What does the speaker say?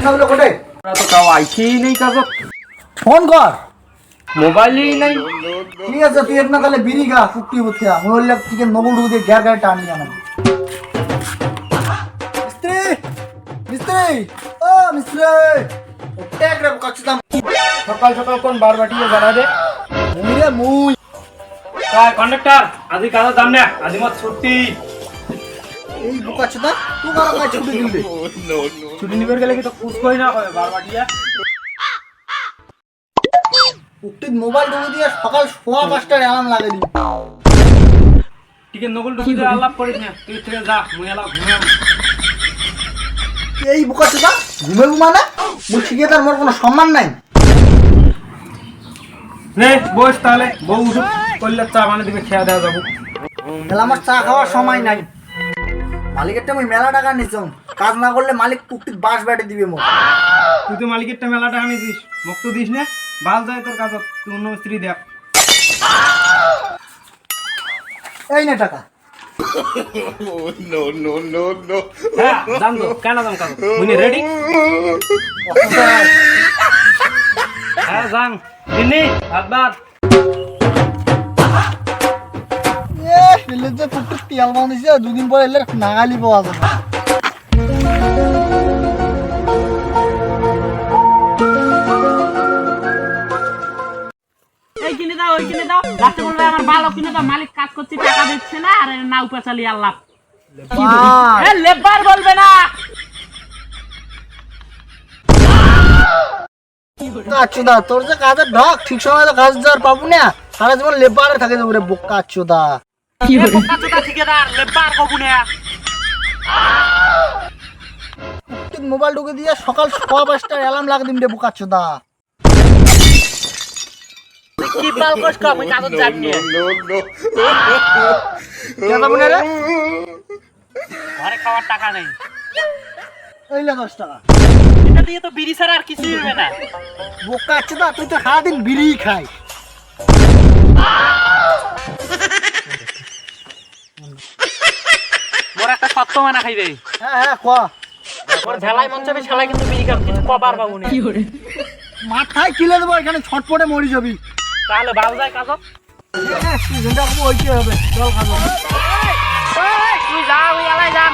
বাচ্চাগুলো কোথায় ওরা তো তাও আইছেই নেই কাজত ফোন কর। মোবাইলেই নাই। ঠিক আছে তুই একটা তাহলে বিড়ি গা ফুকটি বুথে আমি বললাম তুই ঢুকে গ্যার গাড়ি টানি জানা মিস্ত্রি মিস্ত্রি ও মিস্ত্রি এক রে কাচ্ছিতাম সকাল সকাল কোন বার বাটিয়ে জানা দে? মুই রে মুই কন্ডাক্টর? আজি কাজত যাম না আজি মত ছুটি। এই বুকাচ্ছিতা তুই কারা ছুটি দিলে ছুটি নিবার গেলে কি তো কুছ কই না? কয় মোবাইল ঢুকে দিয়ে সকাল সোয়া পাঁচটার অ্যালার্ম লাগে দিই ঢুকি দিয়ে আলাপ করিস না। তুই থেকে যা মুই এলা ঘুমাম এই বুকাচ্ছিতা ঘুমেবু মানে মুই শিখে তার মোর কোনো সম্মান নাই। নে বস তাহলে বউ উঠুক করলে চা মানে দিবে খেয়া দেওয়া যাব। তাহলে আমার চা খাওয়ার সময় নাই। মালিকেরটা আমি মেলা টাকা নিচ্ছম কাজ না করলে মালিক টুকটিক বাস ব্যাটে দিবে মোর তুই তো মালিকেরটা মেলা টাকা নিছিস মোক তো দিস না। ভালো যায় তোর কাজত। তুই অন্য স্ত্রী দেখ। এই নে টাকা। হ্যাঁ দাম তো। কেন দাম কাজ মুই রেডি হ্যাঁ যান দিনি ভাত ভাত এলে যে টুকটিক তেল বানিয়েছে দুদিন পরে এলে নাগালি পাওয়া যাবে এই কিনে দাও ওই কিনে দাও রাতে বলবে আমার ভালো কিনে দাও মালিক কাজ করছে টাকা দিচ্ছে না আর নাও পেঁচালি আল্লাহ লেবার বলবে না কাচ্চুদা তোর যে কাজের ঢক ঠিক সময় তো কাজ দেওয়ার পাবো না সারা জীবন লেবারে থাকে যাব রে বোকা কাচ্চুদা চোদা মোবাইল ঢুকে দিয়ে সকাল সোয়া পাঁচটার অ্যালার্ম লাগে দিন রে বোকা ঘরে খাওয়ার টাকা নেই। এই দশ টাকা। এটা দিয়ে তো বিড়ি ছাড়া আর কিছুই হবে না। বোকা তুই তো সারাদিন বিড়ি খাই সত্য মানা খাইবে হ্যাঁ হ্যাঁ ঝালাই মন চাবে শালাই কিন্তু বিড়ি খাম কিছু কবার পাবো না। মাথায় কিলে দেবো এখানে ছটপটে মরি যাবি। তাহলে ভালো যায় কাজ হ্যাঁ সিজনটা খুব ওইতে হবে চল খাব। তুই যা ওই আলাই যান।